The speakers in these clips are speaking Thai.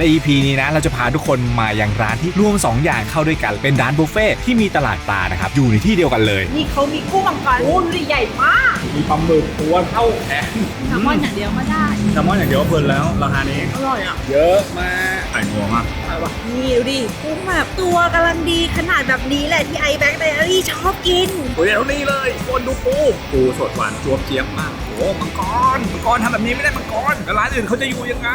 ใน EP นี้นะเราจะพาทุกคนมายังร้านที่รวม 2 อย่างเข้าด้วยกัน เป็นร้านบุฟเฟ่ที่มีตลาดปลานะครับ อยู่ในที่เดียวกันเลย นี่เขามีกุ้งมังกรโอ้ดูดิใหญ่มาก มีปลาหมึกตัวเท่าแขนแซลมอนอย่างเดียวก็ได้แซลมอนอย่างเดียวก็เพลินแล้วราคานี้ อร่อยอะเยอะมากไข่งัวมากอร่อยว่ะนี่ดูดิกุ้งแบบตัวกำลังดีขนาดแบบนี้แหละที่ไอแบ็กไดอารี่ชอบกินตัวใหญ่เท่านี้เลยคนดูปูปูสดหวานจวบเจี๊ยบมากโอ้มังกรมังกรทำแบบนี้ไม่ได้มังกรแล้วร้านอื่นเขาจะอยู่ยังไง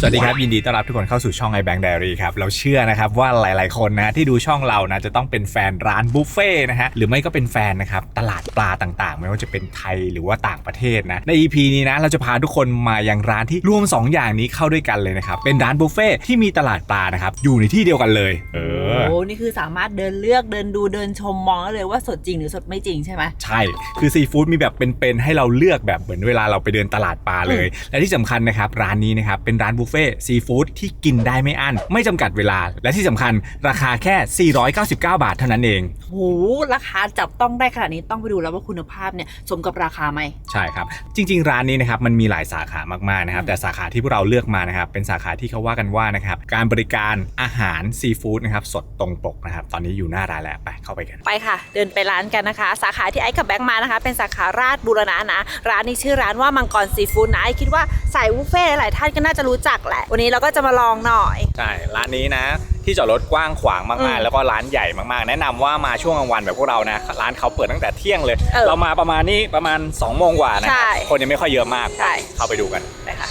สวัสดีครับ ยินดีต้อนรับทุกคนเข้าสู่ช่อง iBank Diary ครับ เราเชื่อนะครับว่าหลาย ๆ คนนะที่ดูช่องเรานะจะต้องเป็นแฟนร้านบุฟเฟ่ต์นะฮะหรือไม่ก็เป็นแฟนนะครับตลาดปลาต่าง ๆ ไม่ว่าจะเป็นไทยหรือว่าต่างประเทศนะใน EP นี้นะเราจะพาทุกคนมายังร้านที่รวม 2 อย่างนี้เข้าด้วยกันเลยนะครับเป็นร้านบุฟเฟ่ต์ที่มีตลาดปลานะครับอยู่ในที่เดียวกันเลยเออโอ้นี่คือสามารถเดินเลือกเดินดูเดินชมมองได้เลยว่าสดจริงหรือสดไม่จริงใช่ไหมใช่คือซีฟู้ดมีแบบเป็นๆให้เราเลือกแบบเหมือนเวลาเราไปเดินตลาดปลาเลย และที่สำคัญนะครับร้านนี้นะครับเป็นร้านบุฟเฟ่ซีฟู้ดที่กินได้ไม่อั้น ไม่จำกัดเวลา และที่สำคัญราคาแค่ 499 บาทเท่านั้นเอง โหราคาจับต้องได้ขนาดนี้ต้องไปดูแล้วว่าคุณภาพเนี่ยสมกับราคาไหม ใช่ครับ จริง ๆ ร้านนี้นะครับมันมีหลายสาขามากๆนะครับ แต่สาขาที่พวกเราเลือกมานะครับ เป็นสาขาที่เขาว่ากันว่านะครับ การบริการอาหารซีฟู้ดนะครับ สดตรงปกนะครับ ตอนนี้อยู่หน้าร้านแล้วไปเข้าไปกัน ไปค่ะ เดินไปร้านกันนะคะ สาขาที่ไอ้กับแบงค์มานะคะ เป็นสาขาราชบูรณะนะ ร้านนี้ชื่อร้านว่ามังกรซีฟู้ดนะไอ้คิดว่าสายบุฟเฟ่ต์หลายท่านก็น่าจะรู้จักแหละ วันนี้เราก็จะมาลองหน่อย ใช่ ร้านนี้นะ ที่จอดรถกว้างขวางอืมากม ๆ แล้วก็ร้านใหญ่มากๆ แนะนำว่ามาช่วงกลางวันแบบพวกเรานะ ร้านเขาเปิดตั้งแต่เที่ยงเลย เออเรามาประมาณนี้ประมาณ2โมงกว่านะคใช่รับคนยังไม่ค่อยเยอะมาก ใช่ เข้าไปดูกัน ไปค่ะ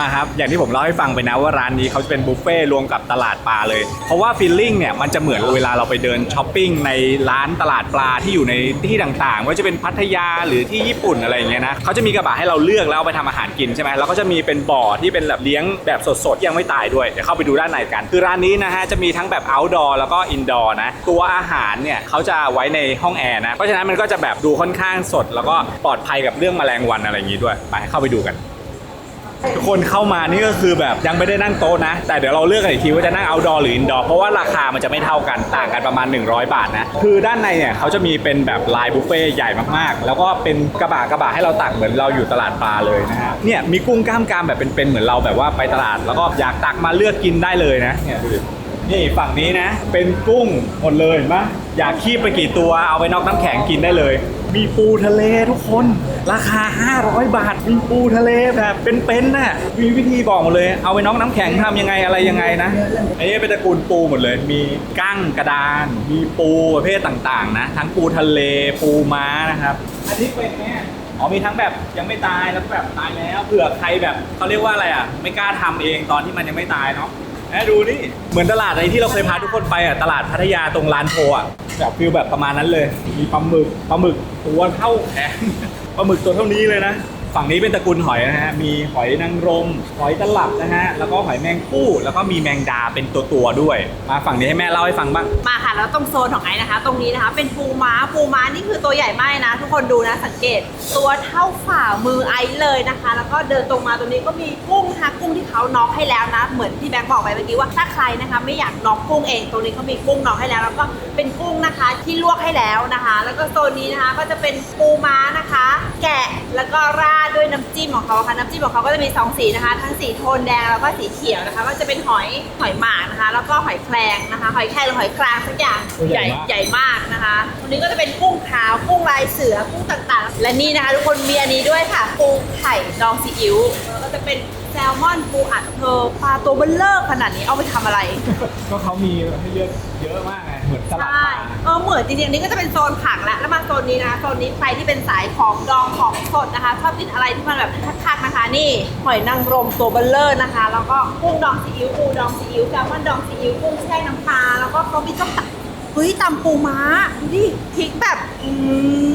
มาครับ อย่างที่ผมเล่าให้ฟังไปนะว่าร้านนี้เขาจะเป็นบุฟเฟ่ต์รวมกับตลาดปลาเลย เพราะว่าฟีลลิ่งเนี่ยมันจะเหมือนเวลาเราไปเดินช้อปปิ้งในร้านตลาดปลาที่อยู่ในที่ต่างๆ ว่าจะเป็นพัทยาหรือที่ญี่ปุ่นอะไรอย่างเงี้ยนะเขาจะมีกระบะให้เราเลือกแล้วเอาไปทำอาหารกินใช่ไหมแล้วก็จะมีเป็นบ่อที่เป็นแบบเลี้ยงแบบสดๆยังไม่ตายด้วยเดี๋ยวเข้าไปดูด้านในกัน คือร้านนี้นะฮะจะมีทั้งแบบ outdoor แล้วก็ indoor นะตัวอาหารเนี่ยเขาจะไว้ในห้องแอร์นะเพราะฉะนั้นมันก็จะแบบดูค่อนข้างสด แล้วก็ปลอดภัยกับเรื่องแมลงวันอะไรอย่างงี้ด้วยไปเข้าไปดูกัน ทุกคนเข้ามานี่ก็คือแบบยังไม่ได้นั่งโต๊ะนะ แต่เดี๋ยวเราเลือกกันอีกทีว่าจะนั่ง outdoor หรือ indoor เพราะว่าราคามันจะไม่เท่ากันต่างกันประมาณ 100 บาทนะ คือด้านในเนี่ยเขาจะมีเป็นแบบลายบุฟเฟ่ใหญ่มากๆ แล้วก็เป็นกระบะกระบะให้เราตักเหมือนเราอยู่ตลาดปลาเลยนะฮะเนี่ยมีกุ้งกล้ามกรามแบบเป็นๆเหมือนเราแบบว่าไปตลาด แล้วก็อยากตักมาเลือกกินได้เลยนะเนี่ยดูดินี่ฝั่งนี้นะ เป็นกุ้งหมดเลยเห็นะอยากคีบไปกี่ตัวเอาไปนอกน้ำแข็งกินได้เลย มีปูทะเลทุกคน ราคา 500 บาท มีปูทะเลแบบเป็นๆน่ะมีวิธีบอกหมดเลย เอาไปน็อกน้ำแข็งทำยังไงอะไรยังไงนะอันนี้เป็นตระกูลปูหมดเลย มีกั้งกระดาน มีปูประเภทต่างๆนะ ทั้งปูทะเลปูม้านะครับ อันนี้เป็นเนี่ยอ๋อมีทั้งแบบยังไม่ตายแล้วก็แบบตายแล้วเผื่อใครแบบเขาเรียกว่าอะไรอะ ไม่กล้าทำเองตอนที่มันยังไม่ตายเนาะ แดูนี่เหมือนตลาดอะไรที่เราเคยพาทุกคนไปอะตลาดพัทยาตรงลานโพอะแบบฟิลแบบประมาณนั้นเลย มีปลาหมึกปลาหมึกตัวเท่าแขนปลาหมึกตัวเท่านี้เลยนะ ฝั่งนี้เป็นตระกูลหอยนะฮะ มีหอยนางรม หอยตลับนะฮะ แล้วก็หอยแมงปู้ แล้วก็มีแมงดาเป็นตัวตัวๆด้วย มาฝั่งนี้ให้แม่เล่าให้ฟังบ้าง มาค่ะ แล้วตรงโซนของไอ้นะคะ ตรงนี้นะคะ เป็นปูม้า ปูม้านี่คือตัวใหญ่มากนะ ทุกคนดูนะ สังเกต ตัวเท่าฝ่ามือไอ้เลยนะคะ แล้วก็เดินตรงมาตรงนี้ก็มีกุ้งนะคะกุ้งที่เขาน็อกให้แล้วนะ เหมือนที่แบงค์บอกไปเมื่อกี้ว่า ถ้าใครนะคะไม่อยากน็อกกุ้งเอง ตรงนี้เขามีกุ้งน็อกให้แล้ว แล้วก็เป็นกุ้งนะคะที่ลวกให้แล้วนะคะ แล้วก็โซนนี้นะคะก็จะเป็นปูม้านะคะ แกะแล้วก็ราดด้วยน้ำจิ้มของเขาค่ะน้ำจิ้มของเขาก็จะมีสองสีนะคะทั้งสีโทนแดงแล้วก็สีเขียวนะคะก็จะเป็นหอยหอยหมากนะคะ แล้วก็หอยแครงนะคะ หอยแครงหรือหอยครางสักอย่างตัวใหญ่มากใหญ่มากนะคะวันนี้ก็จะเป็นกุ้งขาวกุ้งลายเสือกุ้งต่างๆ และนี่นะคะ ทุกคนมีอันนี้ด้วยค่ะปูไข่ดองซีอิ๊วแล้วก็จะเป็นแซลมอนปูอัดเธอปลาตัวเบลเลอร์ขนาดนี้เอาไปทำอะไร ก็เขามีให้เลือกเยอะมากไง เหมือนตลาดปใช่ลาเออเหมือนจริงๆอันนี้ก็จะเป็นโซนผักแล้วแล้วมาโซนนี้นะโซนนี้ใครที่เป็นสายของดองของสดนะคะชอบกินอะไรที่มันแบบคักๆนะคะ นี่หอยนางรมตัวเบลเลอร์นะคะ แล้วก็กุ้งดองซีอิ๊วปูดองซีอิ๊วแซลมอนดองซีอิ๊วกุ้งแช่น้ำปลาแล้วก็เขามีต้มตับเฮ้ยตำปูม้าดูดิพริกแบบอื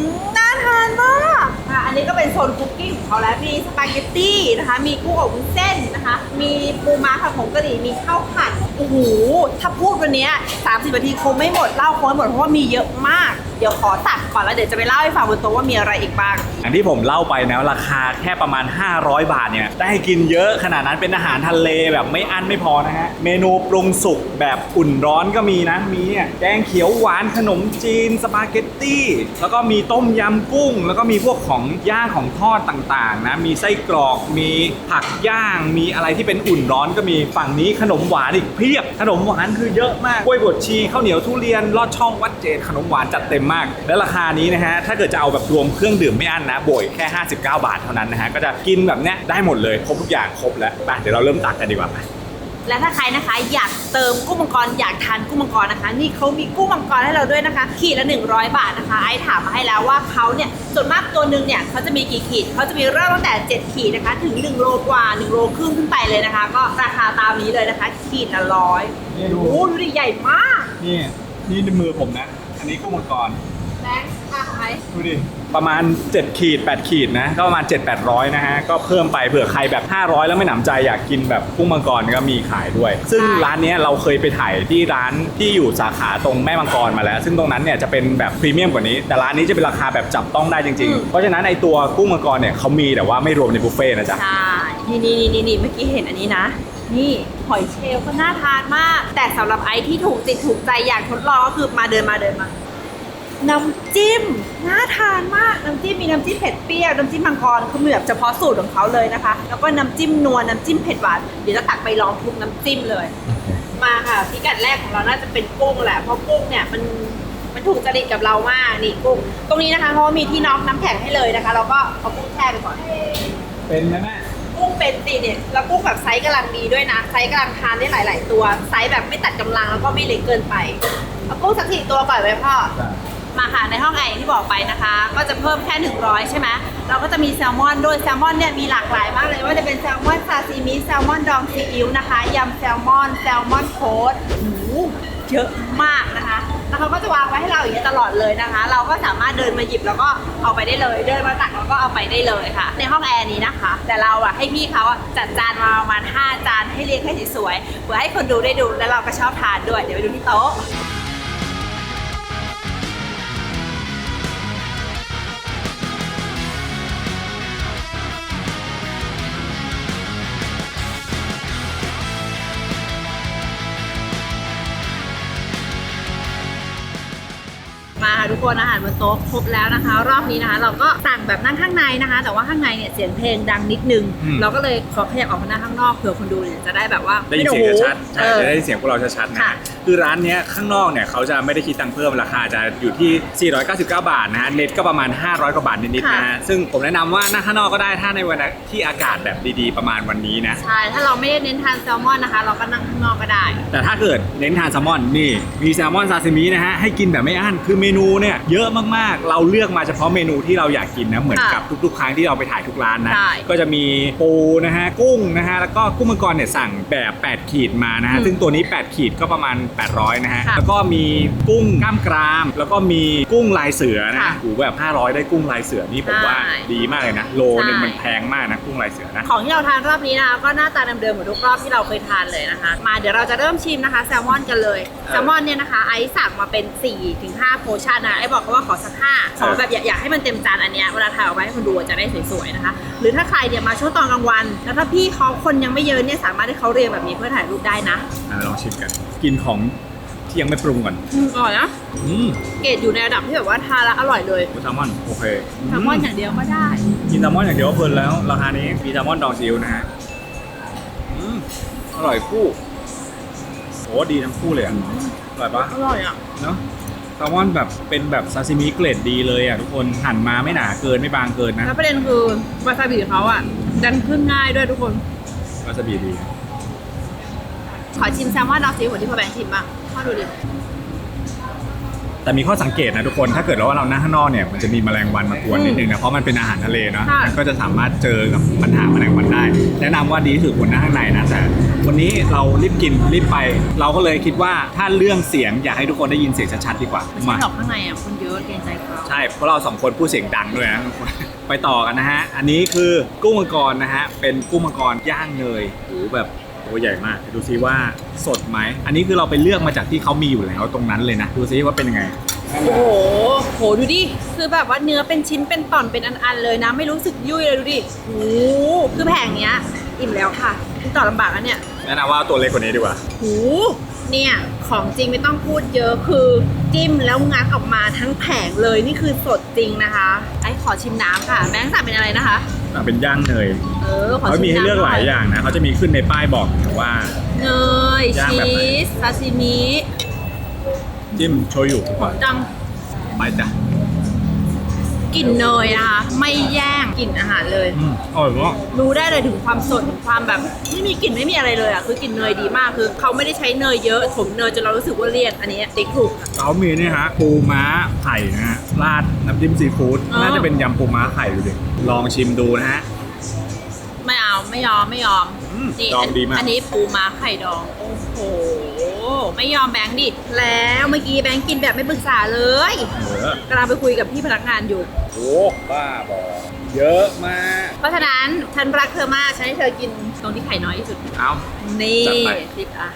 มน่านมากอะอันนี้ก็เป็นโซนคุกกิ้งของเขาแล้ว มีสปาเกตตี้นะคะ มีกุ้งอบวุ้นเส้นนะคะ มีปูม้าผัดผงกะหรี่ มีข้าวผัด โอ้โห ถ้าพูดวันเนี้ย30นาทีคงไม่หมดเล่าคงไม่หมดเพราะว่ามีเยอะมาก ดี๋ยวขอตัดก่อนแล้วเดี๋ยวจะไปเล่าให้ฟังบนโต๊ะว่ามีอะไรอีกบ้างอย่างที่ผมเล่าไปนะราคาแค่ประมาณ 500 บาทเนี่ยได้กินเยอะขนาดนั้นเป็นอาหารทะเลแบบไม่อั้นไม่พอนะฮะเมนูปรุงสุกแบบอุ่นร้อนก็มีนะมีเนี่ยแกงเขียวหวานขนมจีนสปาเกตตี้แล้วก็มีต้มยำกุ้ง แล้วก็มีพวกของย่างของทอดต่างๆนะมีไส้กรอกมีผักย่างมีอะไรที่เป็นอุ่นร้อนก็มีฝั่งนี้ขนมหวานอีกเพียบขนมหวานคือเยอะมากกล้วยบดชีข้าวเหนียวทุเรียนลอดช่องวัดเจดขนมหวานจัดเต็มมากและราคานี้นะฮะถ้าเกิดจะเอาแบบรวมเครื่องดื่มไม่อั้นนะโบยแค่ 59 บาทเท่านั้นนะฮะก็จะกินแบบเนี้ยได้หมดเลยครบทุกอย่างครบแล้วไปเดี๋ยวเราเริ่มตักกันดีกว่าไปและถ้าใครนะคะอยากเติมกุ้งมังกรอยากทานกุ้งมังกรนะคะ นี่เขามีกุ้งมังกรให้เราด้วยนะคะขีดละ 100 บาทนะคะไอ้ถามมาให้แล้วว่าเขาเนี่ยส่วนมากตัวหนึ่งเนี่ยเขาจะมีกี่ขีดเขาจะมีเริ่มตั้งแต่ 7 ขีดนะคะ ถึง 1 โลกว่า 1 โลครึ่งขึ้นไปเลยนะคะ ก็ราคาตามนี้เลยนะคะ ขีดละร้อยนี่ดูโอ้โหดูดิใหญ่มากนี่นี่ในมือผมนะ อันนี้กุ้งมังกรแบงค์มาของไหมดูดิ ประมาณ 7 ขีด 8 ขีดนะ ก็ประมาณ 7 800 นะฮะ ก็เพิ่มไปเผื่อใครแบบ 500 แล้วไม่หนำใจอยากกินแบบกุ้งมังกรก็มีขายด้วย ซึ่งร้านเนี้ยเราเคยไปถ่ายที่ร้านที่อยู่สาขาตรงแม่มังกรมาแล้ว ซึ่งตรงนั้นเนี่ยจะเป็นแบบพรีเมียมกว่านี้ แต่ร้านนี้จะเป็นราคาแบบจับต้องได้จริงๆ เพราะฉะนั้นไอตัวกุ้งมังกรเนี่ยเขามีแต่ว่าไม่รวมในบุฟเฟ่ต์นะจ๊ะ ใช่ นี่นี่นี่นี่เมื่อกี้เห็นอันนี้นะ นี่หอยเชลล์ก็น่าทานมาก แต่สำหรับไอซ์ที่ถูกติดถูกใจอยากทดลองก็คือมาเดินมาเดินมา น้ำจิ้มน่าทานมาก น้ำจิ้มมีน้ำจิ้มเผ็ดเปรี้ยว น้ำจิ้มมังกรเขามีแบบเฉพาะสูตรของเขาเลยนะคะ แล้วก็น้ำจิ้มนัว น้ำจิ้มเผ็ดหวาน เดี๋ยวจะตักไปลองทุกน้ำจิ้มเลย มาค่ะพิกัดแรกของเราน่าจะเป็นกุ้งแหละ เพราะกุ้งเนี่ยมันมันถูกจริตกับเรามากนี่กุ้ง ตรงนี้นะคะเพราะว่ามีที่น็อกน้ำแข็งให้เลยนะคะ เราก็เอากุ้งแช่ไปก่อน เป็นไหมแม่ กุ้งเป็นตีเนี่ยแล้วกุ้งแบบไซส์กำลังดีด้วยนะ ไซส์กำลังทานได้หลาย ๆ ตัว ไซส์แบบไม่ตัดกำลังแล้วก็ไม่เล็กเกินไป เอากุ้งสักสี่ตัวก่อนไว้พ่อ มาค่ะในห้องแอที่บอกไปนะคะ ก็จะเพิ่มแค่ 100 ใช่ไหมเราก็จะมีแซลมอนด้วยแซลมอนเนี่ยมีหลากหลายมากเลยว่าจะเป็นแซลมอนซาซิมิแซลมอนดองซีอิ๊วนะคะยำแซลมอนแซลมอนโคดโอ้โหเยอะมากนะคะ แล้วเขาก็จะวางไว้ให้เราอย่างนี้ยตลอดเลยนะคะ เราก็สามารถเดินมาหยิบแล้วก็เอาไปได้เลย เดินมาตักแล้วก็เอาไปได้เลยค่ะ ในห้องแอร์นี้นะคะ แต่เราอะให้พี่เขาอะจัดจานมาประมาณ5จานให้เรียงให้สวยๆเพื่อให้คนดูได้ดูแล้วเราก็ชอบทานด้วย เดี๋ยวไปดูที่โต๊ะ ทุกคนอาหารบนโต๊ะครบแล้วนะคะ รอบนี้นะคะ เราก็สั่งแบบนั่งข้างในนะคะ แต่ว่าข้างในเนี่ยเสียงเพลงดังนิดนึง อืม เราก็เลยขอขยับออกมานั่งข้างนอกเผื่อคนดูเนี่ยจะได้แบบว่าได้ยินเสียงชัดๆใช่เออ จะได้ยินเสียงพวกเราชัดๆนะค่ะ คือร้านเนี้ยข้างนอกเนี่ยเขาจะไม่ได้คิดตังค์เพิ่มราคาจะอยู่ที่ 499 บาทนะฮะเน็ตก็ประมาณ 500 กว่าบาทนิดๆนะฮะซึ่งผมแนะนำว่านั่งข้างนอกก็ได้ถ้าในวันที่อากาศแบบดีๆ ประมาณวันนี้นะ ใช่ ถ้าเราไม่ได้เน้นทานแซลมอนนะคะ เราก็นั่งข้างนอกก็ได้ แต่ถ้าเกิดเน้นทานแซลมอนนี่มีแซลมอนซาซิมินะฮะให้กินแบบไม่อั้นคือเมนูเนี่ยเยอะมากๆ เราเลือกมาเฉพาะเมนูที่เราอยากกินนะเหมือนค่ะกับทุกๆ ครั้งที่เราไปถ่ายทุกร้านนะใช่ก็จะมีปูนะฮะกุ้งนะฮะแล้วก็กุ้งมังกรเนี่ยสั่งแบบ 8 ขีดมานะฮะอืม ซึ่งตัวนี้ 8 ขีดก็ประมาณ800 นะฮะ ค่ะแล้วก็มีกุ้งกล้ามกราม แล้วก็มีกุ้งลายเสือนะค่ะโอ้โหแบบ 500 ได้กุ้งลายเสือนี่ผมว่าใช่ดีมากเลยนะ โลนึงใช่ มันแพงมากนะกุ้งลายเสือนะ ของที่เราทานรอบนี้นะคะก็หน้าตาเดิมๆเหมือนทุกรอบที่เราเคยทานเลยนะคะ มาเดี๋ยวเราจะเริ่มชิมนะคะแซลมอนกันเลยแซลมอนเนี่ยนะคะไอซ์สั่งมาเป็น4ถึง5โพชั่นนะไอซ์บอกเขาว่าขอสักห้าขอแบบอยากอยากให้มันเต็มจานอันเนี้ยเวลาถ่ายออกมาให้คนดูจะได้สวยๆนะคะ หรือถ้าใครเนี่ยมาช่วงตอนกลางวัน แล้วถ้าพี่เขาคนยังไม่เยอะเนี่ยสามารถให้เขาเรียงแบบนี้เพื่อถ่ายรูปได้นะ อะลองชิมกัน กินของที่ยังไม่ปรุงก่อนอืมอร่อยนะ อืมเกรดอยู่ในระดับที่แบบว่าทานแล้วอร่อยเลยแซลมอนโอเคแซลมอนอย่างเดียวก็ได้ กินแซลมอนอย่างเดียวก็เพลินแล้ว ราคานี้มีแซลมอนดองซีอิ๊วนะฮะอืมอร่อยคู่โอ้ดีทั้งคู่เลยอะอร่อยปะอร่อยอะเนาะแซลมอนแบบเป็นแบบซาซิมิเกรดดีเลยอะทุกคนหั่นมาไม่หนาเกินไม่บางเกินนะแล้วประเด็นคือวาซาบิเขาอะดันขึ้นง่ายด้วยทุกคนวาซาบิดี ขอชิมแซลมอนดองซีอิ๊วเหมือนที่พ่อแบงค์ชิมบ้างพ่อดูดิแต่มีข้อสังเกตนะทุกคน ถ้าเกิดว่าเรานั่งข้างนอกเนี่ย มันจะมีแมลงวันมากวนนิดนึงนะ เพราะมันเป็นอาหารทะเลเนาะใช่มันก็จะสามารถเจอกับปัญหาแมลงวันได้ แนะนำว่าดีที่สุดควรนั่งข้างในนะ แต่วันนี้เรารีบกินรีบไป เราก็เลยคิดว่าถ้าเรื่องเสียงอยากให้ทุกคนได้ยินเสียงชัดๆดีกว่าไม่ใช่มาหรอกข้างในอะคนเยอะเกรงใจเขาใช่ เพราะเราสองคนพูดเสียงดังด้วยนะทุกคนไปต่อกันนะฮะ อันนี้คือกุ้งมังกรนะฮะ เป็นกุ้งมังกรย่างเนยโอ้โหแบบ ตัวใหญ่มาก ดูซิว่าสดไหม อันนี้คือเราไปเลือกมาจากที่เขามีอยู่แล้วตรงนั้นเลยนะ ดูซิว่าเป็นยังไง โอ้โห โหดูดิ คือแบบว่าเนื้อเป็นชิ้นเป็นตอนเป็นอันๆเลยนะ ไม่รู้สึกยุ่ยเลยดูดิโอ้โหคือแผงเนี้ย อิ่มแล้วค่ะที่ต่อลำบากแล้วเนี่ย แนะนำว่าตัวเล็กกว่านี้ดีกว่าโอ้โหเนี่ย ของจริงไม่ต้องพูดเยอะคือจิ้มแล้วงัดออกมาทั้งแผงเลยนี่คือสดจริงนะคะ ไอ้ขอชิมน้ำค่ะแบงค์สั่งเป็นอะไรนะคะ อะเป็นย่างเนยเออขอเขาชิมมีให้น้ำเลือกหลายน่อย่างนะเขาจะมีขึ้นในป้ายบอกอยู่ว่า เนยย่างชีแบบไหน สซาซิมิจิ้มโชยุหอมจังไปจ้ะ กลิ่นเนยนะคะไม่แย่งกลิ่นอาหารเลย อืมอร่อยมากรู้ได้เลยถึงความสดถึงความแบบไม่มีกลิ่นไม่มีอะไรเลยอะคือกลิ่นเนยดีมากคือเขาไม่ได้ใช้เนยเยอะถมเนยจนเรารู้สึกว่าเลี่ยนอันนี้ติ๊กถูก เขามีนี่ฮะปูม้าไข่นะฮะราดน้ำจิ้มซีฟู้ดอ๋อ น่าจะเป็นยำปูม้าไข่ดูดิลองชิมดูนะฮะ ไม่เอาไม่ยอมไม่ยอมอืมนี่ดองดีมาก อันนี้ปูม้าไข่ดองโอ้โห ไม่ยอมแบงค์ดิ แล้วเมื่อกี้แบงค์กินแบบไม่ปรึกษาเลยเออกำลังไปคุยกับพี่พนักงานอยู่ โอ้บ้าบอเยอะมาก เพราะฉะนั้นฉันรักเธอมาก ฉันให้เธอกินตรงที่ไข่น้อยที่สุด เอา นี่จัดไปสิบอะ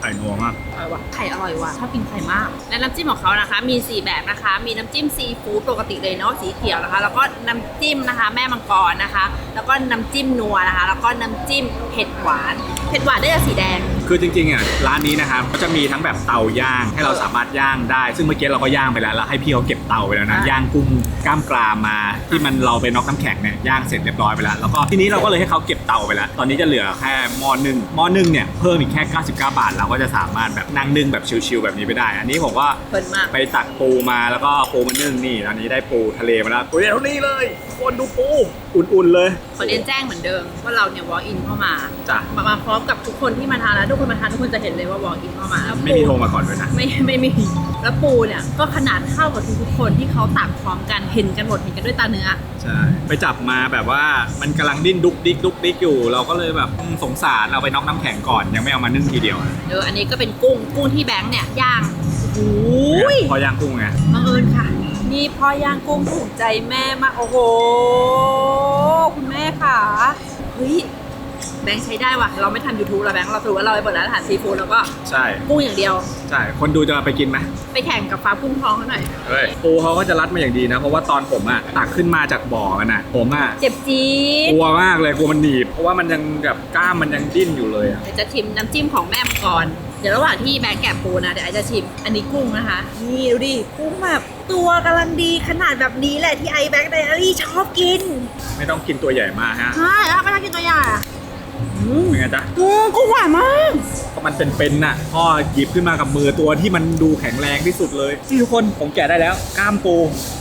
ไข่นัวมากอร่อยว่ะ ไข่อร่อยว่ะ ชอบกินไข่มาก และน้ำจิ้มของเขานะคะ มี 4 แบบนะคะ มีน้ำจิ้มซีฟู้ดปกติเลยเนาะ สีเขียวนะคะ แล้วก็น้ำจิ้มนะคะ แม่มังกรนะคะ แล้วก็น้ำจิ้มนัวนะคะ แล้วก็น้ำจิ้มเผ็ดหวาน เผ็ดหวานได้จะสีแดงคือจริงๆอะร้านนี้นะครับก็จะมีทั้งแบบเตาย่างให้เราสามารถย่างได้ ซึ่งเมื่อกี้เราก็ย่างไปแล้วแล้วให้พี่เขาเก็บเตาไปแล้วนะอะย่างกุ้งกล้ามกรามมาที่มันเราไปน็อกน้ำแข็งเนี่ยย่างเสร็จเรียบร้อยไปแล้วแล้วก็ทีนี้เราก็เลยให้เขาเก็บเตาไปแล้ว ตอนนี้จะเหลือแค่หม้อนึ่งหม้อนึ่งเนี่ยเพิ่มอีกแค่ 99 บาท เราก็จะสามารถแบบนั่งนึ่งแบบชิลๆแบบนี้ไปได้ อันนี้ผมก็เพลินมาก ไปตักปูมาแล้วก็เอาปูมานึ่งนี่อันนี้ได้ปูทะเลมาแล้วตัวใหญ่เท่านี้เลย คนดูปูอุ่นๆเลยขอเรียนแจ้งเหมือนเดิมว่าเราเนี่ย walk in เข้ามาจ้ะมามาพร้อมกับทุกคนที่มาทานแล้วทุกคนมาทานทุกคนจะเห็นเลยว่า walk in เข้ามาแล้วปูไม่มีโทรมาก่อนด้วยนะไม่ไม่มีแล้วปูเนี่ยก็ขนาดเท่ากับทุกๆคนที่เขาตักพร้อมกันเห็นกันหมดเห็นกันด้วยตาเนื้อใช่ไปจับมาแบบว่ามันกำลังดิ้นดุกดิกดุกดิกอยู่ เราก็เลยแบบอืมสงสารเอาไปน็อกน้ำแข็งก่อนยังไม่เอามานึ่งทีเดียวอะเอออันนี้ก็เป็นกุ้งกุ้งที่แบงค์เนี่ยย่างโอ้ยพอย่างกุ้งไงบังเอิญค่ะ นี่พ่อย่างกุ้งถูกใจแม่มาก โอ้โห คุณแม่ค่ะเฮ้ยแบงค์ใช้ได้ว่ะ เราไม่ทำ YouTube แล้วแบงค์เราถือว่าเราไปเปิดร้านอาหารซีฟู้ดแล้วก็ใช่ กุ้งอย่างเดียว ใช่ คนดูจะไปกินไหมไปแข่งกับฟ้ากุ้งทองเขาหน่อยเฮ้ยปูเขาก็จะรัดมาอย่างดีนะ เพราะว่าตอนผมอะตักขึ้นมาจากบ่อกันอะผมอะเจ็บจี๊ดกลัวมากเลยกลัวมันหนีบเพราะว่ามันยังแบบกล้ามมันยังดิ้นอยู่เลยอะเดี๋ยวจะชิมน้ำจิ้มของแม่มังกร เดี๋ยวระหว่างที่แบงค์แกะปูนะเดี๋ยวไอจะชิม อันนี้กุ้งนะคะ นี่ดูดิกุ้งแบบตัวกำลังดีขนาดแบบนี้แหละที่ไอแบงค์ไดอารี่ชอบกินไม่ต้องกินตัวใหญ่มากฮะใช่แล้วไม่ชอบกินตัวใหญ่อะอืมเป็นไงจ๊ะอืมกุ้งหวานมากก็มันเป็นเป็นน่ะพ่อหยิบขึ้นมากับมือตัวที่มันดูแข็งแรงที่สุดเลยที่ทุกคนผมแกะได้แล้วกล้ามปู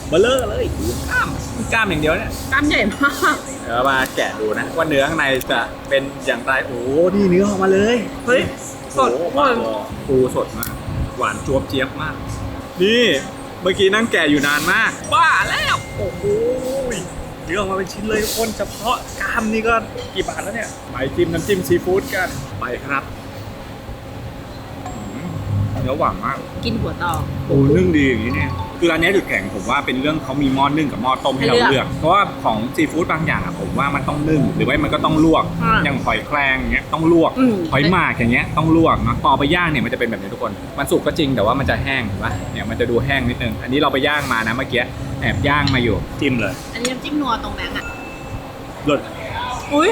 เบลเลอร์เลยกล้ามกล้ามอย่างเดียวเนี่ย กล้ามใหญ่มากเดี๋ยวมาแกะดูนะว่าเนื้อข้างในจะเป็นอย่างไรโอ้นี่เนื้อออกมาเลยเฮ้ย สดโอ้โหหวานปูสดมาก หวานจวบเจี๊ยบมาก นี่เมื่อกี้นั่งแกะอยู่นานมาก บ้าแล้ว โอ้โหเนื้อออกมาเป็นชิ้นเลยทุกคนเฉพาะกล้ามนี่ก็กี่บาทแล้วเนี่ยไปจิ้มน้ำจิ้มซีฟู้ดกันไปครับอืม เนื้อหวานมากกินหัวต่อโอ้นึ่งดีอย่างนี้เนี่ยคือร้านนี้จุดแข็งผมว่าเป็นเรื่องเขามีหม้อนึ่งกับหม้อต้มให้เราให้เลืเลืออกกเพราะว่าของซีฟู้ดบางอย่างอะผมว่ามันต้องนึ่ง หรือว่ามันก็ต้องลวก อ่าอย่างหอยแครงอย่างเงี้ยต้องลวก อืม หอยหมากอย่างเงี้ยต้องลวกนะพอเอาไปย่างเนี่ยมันจะเป็นแบบนี้ทุกคน มันสุกก็จริงแต่ว่ามันจะแห้งเห็นปะเนี่ยมันจะดูแห้งนิดนึง อันนี้เราไปย่างมานะเมื่อกี้แอบย่างมาอยู่จิ้มเลยอันนี้น้ำจิ้มนัวตรงแบงค์อะ รสอุ้ย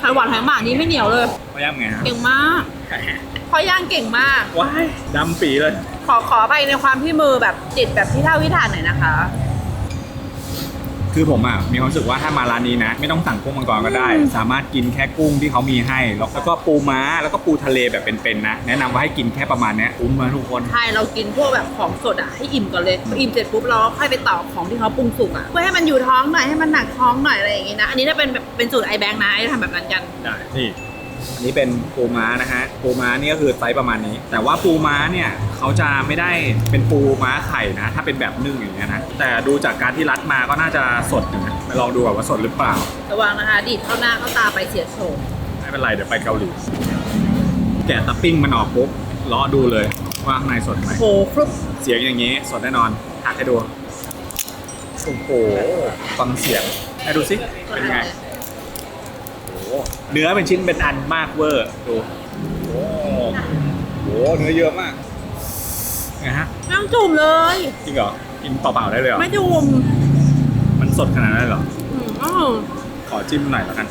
ไข่หวานไข่หมากนี่ไม่เหนียวเลย เขาย่างไงฮะเก่งมาก พอย่างเก่งมาก ว้ายดำปีเลย ขอขอไปในความที่มือแบบติดแบบที่เท่าวิธานหน่อยนะคะ คือผมอะมีความรู้สึกว่าถ้ามาร้านนี้นะ ไม่ต้องสั่งกุ้งมังกรก็ได้อืมสามารถกินแค่กุ้งที่เขามีให้แล้วก็ปูม้าแล้วก็ปูทะเลแบบเป็นๆนะ แนะนำว่าให้กินแค่ประมาณเนี้ยคุ้มมาทุกคน ใช่เรากินพวกแบบของสดอะให้อิ่มก่อนเลยพออิ่มเสร็จปุ๊บเราก็ค่อยไปต่อของที่เขาปรุงสุกอะเพื่อให้มันอยู่ท้องหน่อยให้มันหนักท้องหน่อยอะไรอย่างงี้นะอันนี้ถ้าเป็นแบบเป็นสูตรไอแบงค์นะไอจะทำแบบนั้นกัน ได้นี่ อันนี้เป็นปูม้านะฮะปูม้านี่ก็คือไซส์ประมาณนี้ แต่ว่าปูม้าเนี่ยเขาจะไม่ได้เป็นปูม้าไข่นะ ถ้าเป็นแบบนึ่งอย่างเงี้ยนะแต่ดูจากการที่รัดมาก็น่าจะสดอยู่นะไปลองดูก่อนว่าสดหรือเปล่า ระวังนะคะ ดีดเข้าหน้าเข้าตาไปเสียโฉมไม่เป็นไรเดี๋ยวไปเกาหลีแกะตับปิ้งมันออกปุ๊บเลาะดูเลยว่าข้างในสดไหมโหครุบเสียงอย่างนี้สดแน่นอนหักให้ดูโอ้โหฟังเสียงให้ดูสิเป็นไงโอ้โห เนื้อเป็นชิ้นเป็นอันมากเวอร์ดูโอ้โหเนื้อเยอะมากไงฮะน้ำจุ่มเลย จริงเหรอกินเปล่าๆได้เลยเหรอไม่จุ่มมันสดขนาดนั้นเลยเหรออืมอ้าวขอจิ้มหน่อยแล้วกัน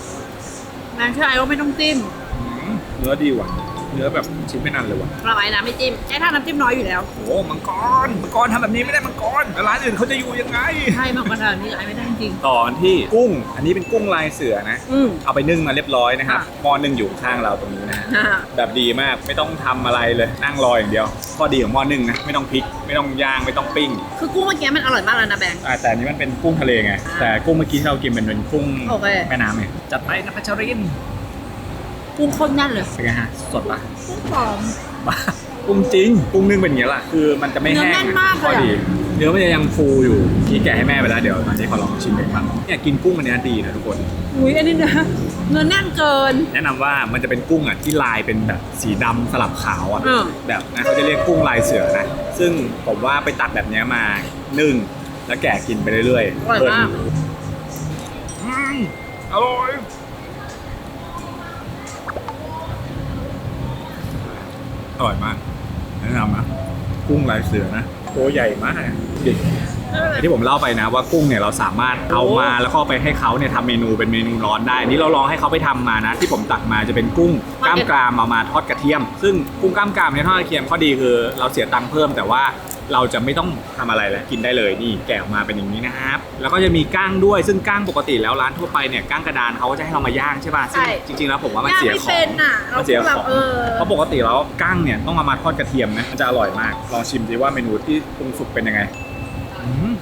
แมงเชื่อไอ้ว่าไม่ต้องจิ้มอืมเนื้อดีว่ะ เนื้อแบบชิ้นเป็นอันเลยว่ะเราไอ้นะไม่จิ้มไอ้ถ้าน้ำจิ้มน้อยอยู่แล้วโอ้มังกรมังกรทำแบบนี้ไม่ได้มังกรแล้วร้านอื่นเขาจะอยู่ยังไง ใช่มากกว่าเดิมนี่ไอ้ไม่ได้จริง ต่อกันที่กุ้ง อันนี้เป็นกุ้งลายเสือนะ อืม เอาไปนึ่งมาเรียบร้อยนะครับค่ะ หม้อนึ่งอยู่ข้างเราตรงนี้นะฮะอ่าแบบดีมากไม่ต้องทำอะไรเลยนั่งรออย่างเดียวข้อดีของหม้อนึ่งนะไม่ต้องพลิกไม่ต้องย่างไม่ต้องปิ้งคือกุ้งเมื่อกี้มันอร่อยมากแล้วนะแบงค์ อ่าแต่อันนี้มันเป็นกุ้งทะเลไงแต่กุ้งเมื่อกี้ที่เรากินเป็นเป็นกุ้งโอเค แม่น้ำไงจัดไปนะพัชริน กุ้งข้นแน่นเลยเป็นไงฮะ สดปะกุ้งหอม บ้ากุ้งจริงกุ้งนึ่งเป็นอย่างนี้ยแหละคือมันจะไม่แห้งเนื้อแน่นมากเลยข้ออะดี เนื้อมันจะยังฟูอยู่ที่แกะให้แม่ไปแล้วเดี๋ยวตอนนี้ขอลองชิมเองบ้างเนี่ยกินกุ้งอันเนี้ยดีนะทุกคน อุ้ยอันนี้นะเนื้อแน่นเกิน แนะนำว่ามันจะเป็นกุ้งอะที่ลายเป็นแบบสีดำสลับขาวอะอืมแบบนะเขาจะเรียกกุ้งลายเสือนะ ซึ่งผมว่าไปตัดแบบเนี้ยมานึ่งแล้วแกะกินไปเรื่อยอร่อยมากอืมอร่อย อร่อยมาก แนะนำนะ กุ้งลายเสือนะ ตัวใหญ่มากดิแต่ที่ผมเล่าไปนะว่ากุ้งเนี่ยเราสามารถเอามาแล้วก็เอาไปให้เขาเนี่ยทำเมนูเป็นเมนูร้อนได้อันนี่เราลองให้เขาไปทำมานะ ที่ผมตักมาจะเป็นกุ้งกล้ามกรามเอามาทอดกระเทียม ซึ่งกุ้งกล้ามกรามเนี่ยทอดกระเทียมข้อดีคือเราเสียตังค์เพิ่มแต่ว่า เราจะไม่ต้องทำอะไรแล้วกินได้เลยนี่แกะออกมาเป็นอย่างนี้นะครับ แล้วก็จะมีก้างด้วยซึ่งก้างปกติแล้วร้านทั่วไปเนี่ยก้างกระดานเขาก็จะให้เรามาย่างใช่ป่ะซึ่งใช่ จริงๆแล้วผมว่ามันย่างเสียไม่ของเป็นอะเรามันเสียแบขบองเออ เพราะปกติแล้วกั้งเนี่ยต้องเอามาทอดกระเทียมนะมันจะอร่อยมาก ลองชิมดิว่าเมนูที่ปรุงสุกเป็นยังไงอืม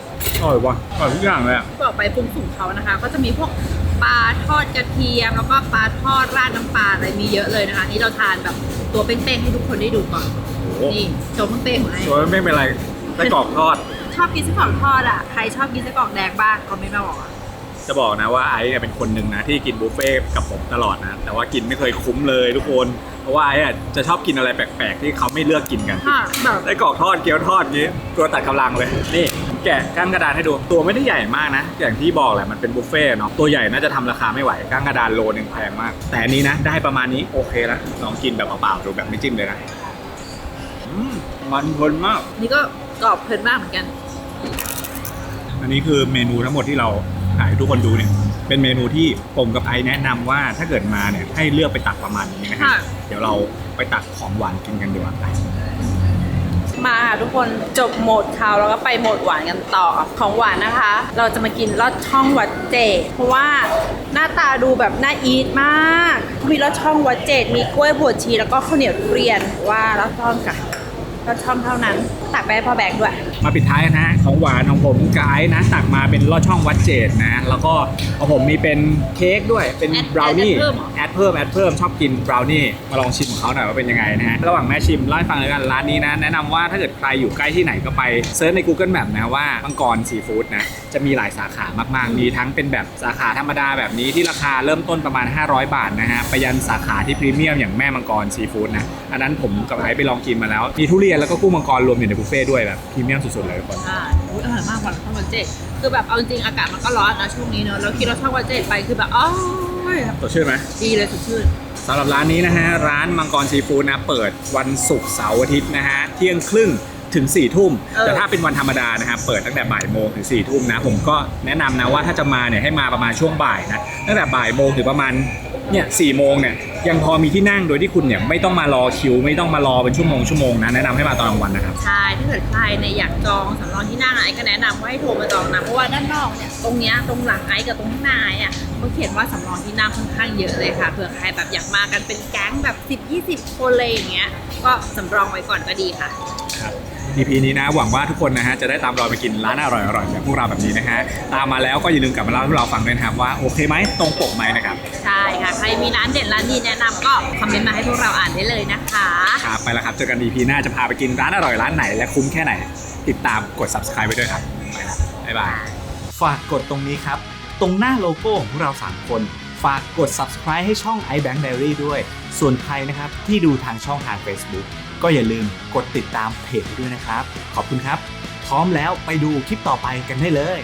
อร่อยว่ะอร่อยทุกอย่างเลยอะต่อไปปรุงสุกเขานะคะ ก็จะมีพวก ปลาทอดกระเทียม แล้วก็ปลาทอดราดน้ำปลาอะไรมีเยอะเลยนะคะ นี่เราทานแบบตัวเป้งๆให้ทุกคนได้ดูก่อน โอ้โหนี่โชว์เป้งๆของไอ้โอ้ยไม่เป็นไรไส้กรอกทอด ชอบกินไส้กรอกทอดอะ ใครชอบกินไส้กรอกแดงบ้างคอมเมนต์มาบอกอะจะบอกนะว่าไอ้เนี่ยเป็นคนหนึ่งนะที่กินบุฟเฟ่ต์กับผมตลอดนะ แต่ว่ากินไม่เคยคุ้มเลยทุกคน เพราะว่าไอ้อะจะชอบกินอะไรแปลกๆ ที่เขาไม่เลือกกินกันค่ะแบบไส้กรอกทอดเกี๊ยวทอดงี้ตัวตัดกำลังเลยนี่ แกะก้างกระดานให้ดู ตัวไม่ได้ใหญ่มากนะ อย่างที่บอกแหละมันเป็นบุฟเฟ่ต์เนาะตัวใหญ่น่าจะทำราคาไม่ไหวก้างกระดานโลนึงแพงมาก แต่อันนี้นะ ได้ประมาณนี้โอเคแล้วลองกินแบบเปล่าๆดูแบบไม่จิ้มเลยนะอืมมันเพลินมาก นี่ก็กรอบเพลินมากเหมือนกัน อันนี้คือเมนูทั้งหมดที่เราถ่ายให้ทุกคนดูเนี่ยเป็นเมนูที่ผมกับไอแนะนำว่าถ้าเกิดมาเนี่ยให้เลือกไปตักประมาณนี้นะฮะค่ะเดี๋ยวเราไปตักของหวานกินกันดีกว่าไป มาค่ะทุกคนจบโหมดคาวแล้วก็ไปโหมดหวานกันต่อของหวานนะคะ เราจะมากินลอดช่องวัดเจดเพราะว่าหน้าตาดูแบบน่าอีทมาก มีลอดช่องวัดเจดมีกล้วยบวชชีแล้วก็ข้าวเหนียวทุเรียนว่าลอดช่องกัน ลอดช่องเท่านั้น ตักไปให้พ่อแบงค์ด้วย มาปิดท้ายนะฮะของหวานของผมกับไอซ์นะตักมาเป็นลอดช่องวัดเจดนะ แล้วก็ของผมมีเป็นเค้กด้วยเป็นแอดบราวนี่แอดเพิ่มเหรอ แอดเพิ่มแอดเพิ่มชอบกินบราวนี่มาลองชิมของเขาหน่อยว่าเป็นยังไงนะฮะระหว่างแม่ชิมเล่าให้ฟังเลยกันร้านนี้นะ แนะนำว่าถ้าเกิดใครอยู่ใกล้ที่ไหนก็ไปเซิร์ชใน Google Map นะว่ามังกรซีฟู้ดนะจะมีหลายสาขามากๆ มีทั้งเป็นแบบสาขาธรรมดาแบบนี้ที่ราคาเริ่มต้นประมาณ 500 บาทนะฮะไปยันสาขาที่พรีเมียมอย่างแม่มังกรซีฟู้ดนะอันนั้นผมกับไอซ์ไปลองกินมาแล้วมีทุเรียนแล้วก็กุ้งมังกรรวมอยู่ในบุฟเฟ่ต์ด้วยแบบพรีเมียมสุดๆเลยทุกคน อ่าอุ๊ยอร่อยมากหวานช่องวัดเจดคือแบบเอาจริงๆอากาศมันก็ร้อนนะช่วงนี้เนอะแล้วกินลอดช่องวัดเจดไปคือแบบอ๋อสดชื่นไหมดีเลยสดชื่น สำหรับร้านนี้นะฮะ ร้านมังกรซีฟู้ดนะ เปิดวันศุกร์เสาร์อาทิตย์นะฮะ เที่ยงครึ่งถึง4ี่ทุ่ม เออ แต่ถ้าเป็นวันธรรมดานะฮะเปิดตั้งแต่บ่ายโมงถึง4ี่ทุ่มนะ ผมก็แนะนำนะว่าถ้าจะมาเนี่ยให้มาประมาณช่วงบ่ายนะ ตั้งแต่บ่ายโมงถึงประมาณ เนี่ยสี่โมงเนี่ยยังพอมีที่นั่งโดยที่คุณเนี่ยไม่ต้องมารอคิว ไม่ต้องมารอเป็นชั่วโมงชั่วโมงนะแนะนำให้มาตอนกลางวันนะครับ ใช่ถ้าเกิดใครเนี่ยอยากจองสำรองที่นั่งไอ้ก็แนะนำว่าให้โทรมาจองนะเพราะว่าด้านนอกเนี่ยตรงเนี้ยตรงหลังไอ้กับตรงข้างหน้าไอ้อะเขาเขียนว่าสำรองที่นั่งค่อนข้างเยอะเลยค่ะเผื่อใครแบบอยากมากันเป็นแก๊งแบบ10-20 คนเลยอย่างเงี้ยก็สำรองไว้ก่อนก็ดีค่ะ ครับ EP นี้นะ หวังว่าทุกคนนะฮะจะได้ตามรอยไปกินร้านอร่อยๆแบบพวกเราแบบนี้นะฮะตามมาแล้วก็อย่าลืมกลับมาเล่าให้พวกเราฟังด้วยนะครับว่าโอเคไหมตรงปกไหมนะครับใช่ค่ะ ใครมีร้านเด็ดร้านดีแนะนำก็คอมเมนต์มาให้พวกเราอ่านได้เลยนะคะ ครับไปแล้วครับเจอกัน EP หน้าจะพาไปกินร้านอร่อยร้านไหนและคุ้มแค่ไหน ติดตามกด subscribe ไว้ด้วยครับไปแล้วบ๊ายบายฝากกดตรงนี้ครับ ตรงหน้าโลโก้ของพวกเรา 3 คน ฝากกด subscribe ให้ช่อง iBank Diary ด้วย ส่วนใครนะครับที่ดูทางช่องทาง Facebook ก็อย่าลืมกดติดตามเพจด้วยนะครับ ขอบคุณครับ พร้อมแล้วไปดูคลิปต่อไปกันได้เลย